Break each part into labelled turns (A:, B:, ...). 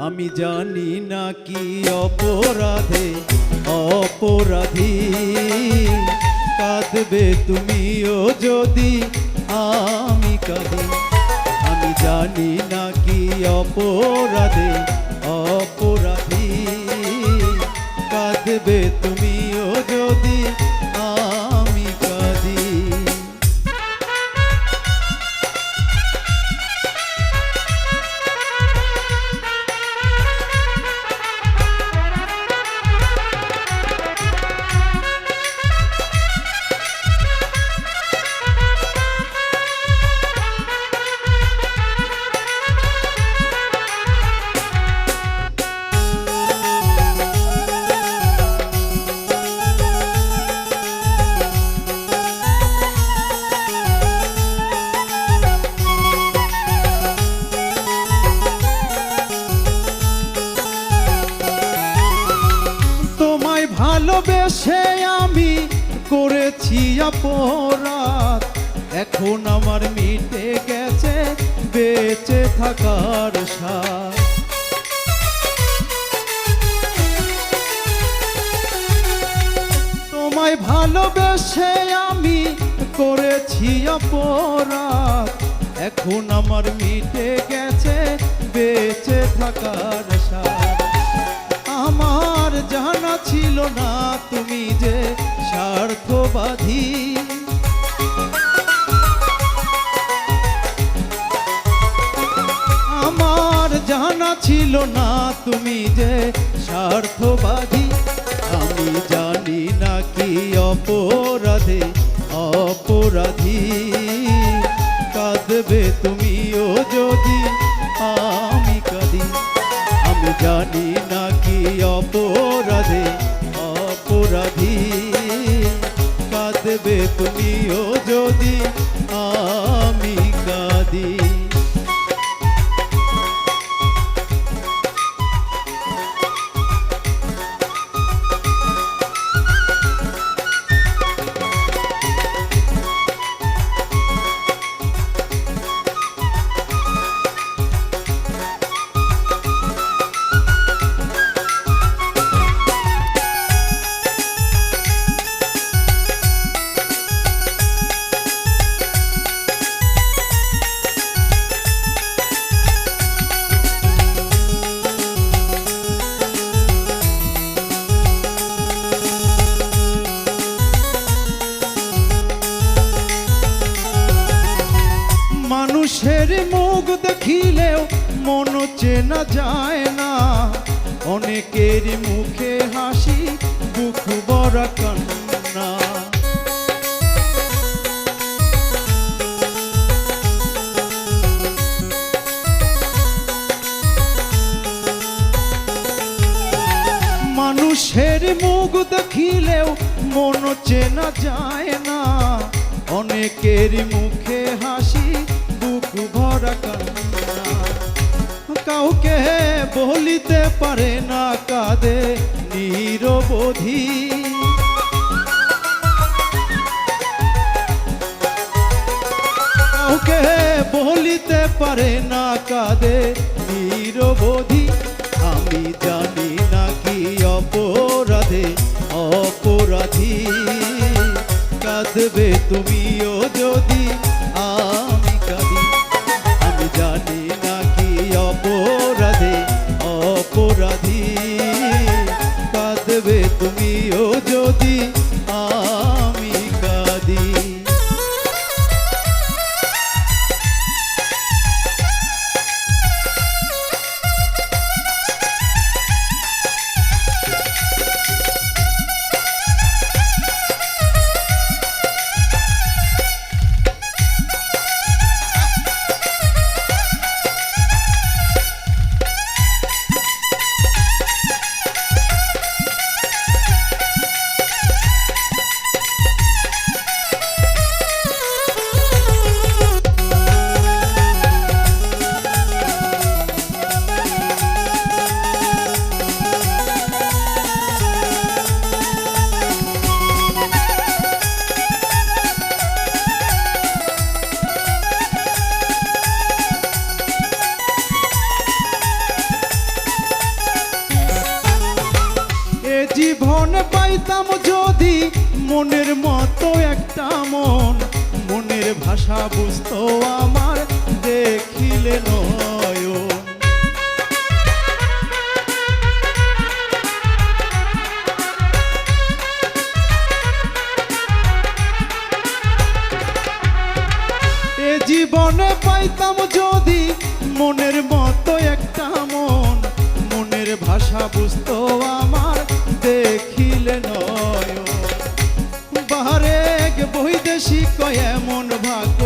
A: আমি জানি না কি অপরাধে, অপরাধী। কাঁদবে তুমিও যদি আমি কাঁদি। আমি জানি না কি অপরাধে, অপরাধী। কাঁদবে তুমিও ভালোবেসে আমি করেছি অপরাধ। এখন আমার মিটে গেছে, বেঁচে থাকার সাথ। তোমায় ভালোবেসে আমি করেছি অপরাধ। এখন আমার মিটে গেছে, বেঁচে থাকার ছিল না, তুমি যে স্বার্থবাদী, আমি জানি না কি অপরাধে অপরাধী। কাঁদবে তুমিও যদি আমি কাঁদি, আমি জানি না কি অপরাধে অপরাধী। কাঁদবে তুমিও যদি আমি মানুষের মুখ দেখিলেও মন চেনা যায় না। অনেকের মুখে হাসি বুক বড় কান্না। মানুষের মুখ দেখিলেও মন চেনা যায় না। অনেকের মুখে হাসি কাউকে বলিতে পারে না কাঁদে নিরবধি। কাউকে বলিতে পারে না নিরবধি। আমি জানি না কি অপরাধে অপরাধী। কাঁদবে তুমিও যদি জীবনে পাইতাম যদি মনের মতো একটা মন, মনের ভাষা বুঝতো আমার, দেখিলে নয়ন। এ জীবনে পাইতাম যদি মনের মতো একটা মন, মনের ভাষা বুঝতো আমার বৈদেশিক এমন ভাগ্য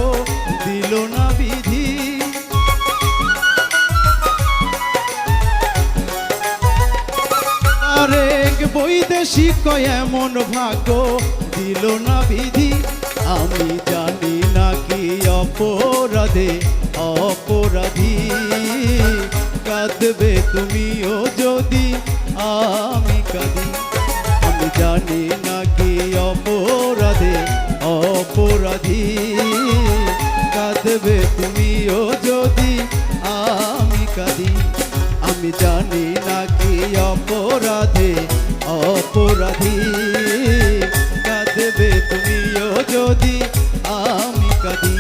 A: দিল না বিধি। আরেক বৈদেশিক এমন ভাগ্য দিল না বিধি। আমি জানি না কি অপরাধে অপরাধী। কাঁদবে তুমিও যদি আমি কাঁদি। অপরাধী কাঁদবে তুমিও যদি আমি কাঁদি। আমি জানি না কি অপরাধে, অপরাধী। কাঁদবে তুমিও যদি আমি কাঁদি।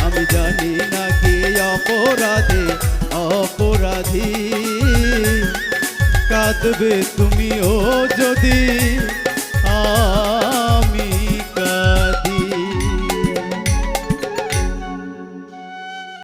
A: আমি জানি না কি অপরাধে, অপরাধী। কাঁদবে তুমিও যদি আ